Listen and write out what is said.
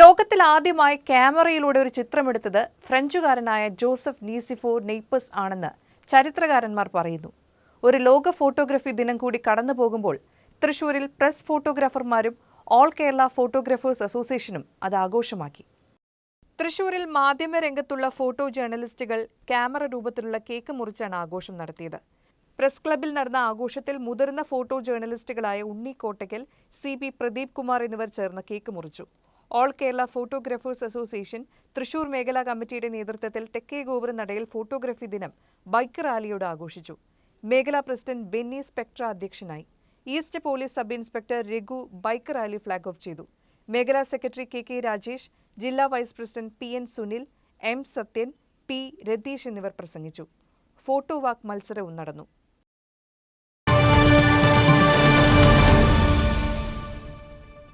ലോകത്തിൽ ആദ്യമായി ക്യാമറയിലൂടെ ഒരു ചിത്രമെടുത്തത് ഫ്രഞ്ചുകാരനായ ജോസഫ് നീസിഫോ നെയ്പ്പസ് ആണെന്ന് ചരിത്രകാരന്മാർ പറയുന്നു. ഒരു ലോക ഫോട്ടോഗ്രഫി ദിനം കൂടി കടന്നു പോകുമ്പോൾ തൃശൂരിൽ പ്രസ് ഫോട്ടോഗ്രാഫർമാരും ഓൾ കേരള ഫോട്ടോഗ്രാഫേഴ്സ് അസോസിയേഷനും അത് ആഘോഷമാക്കി. തൃശൂരിൽ മാധ്യമരംഗത്തുള്ള ഫോട്ടോ ജേർണലിസ്റ്റുകൾ ക്യാമറ രൂപത്തിലുള്ള കേക്ക് മുറിച്ചാണ് ആഘോഷം നടത്തിയത്. പ്രസ് ക്ലബിൽ നടന്ന ആഘോഷത്തിൽ മുതിർന്ന ഫോട്ടോ ജേർണലിസ്റ്റുകളായ ഉണ്ണി കോട്ടയ്ക്കൽ സി ബി പ്രദീപ് കുമാർ എന്നിവർ ചേർന്ന് കേക്ക് മുറിച്ചു. All Kerala photographers association Thrissur മേഖലാ കമ്മിറ്റിയുടെ നേതൃത്വത്തിൽ തെക്കേ ഗോപുരം നടയിൽ ഫോട്ടോഗ്രാഫി ദിനം ബൈക്ക് റാലിയോട് ആഘോഷിച്ചു. മേഖലാ പ്രസിഡന്റ് ബെന്നി സ്പെക്ട്ര അധ്യക്ഷനായി. East police sub inspector Raghu bike rally flag off ചെയ്തു. മേഖലാ സെക്രട്ടറി കെ കെ രാജേഷ് ജില്ലാ vice president P N Sunil M Sathyan P Ratheesh എന്നിവർ പ്രസംഗിച്ചു. ഫോട്ടോ വാക്ക് മത്സരവും നടന്നു.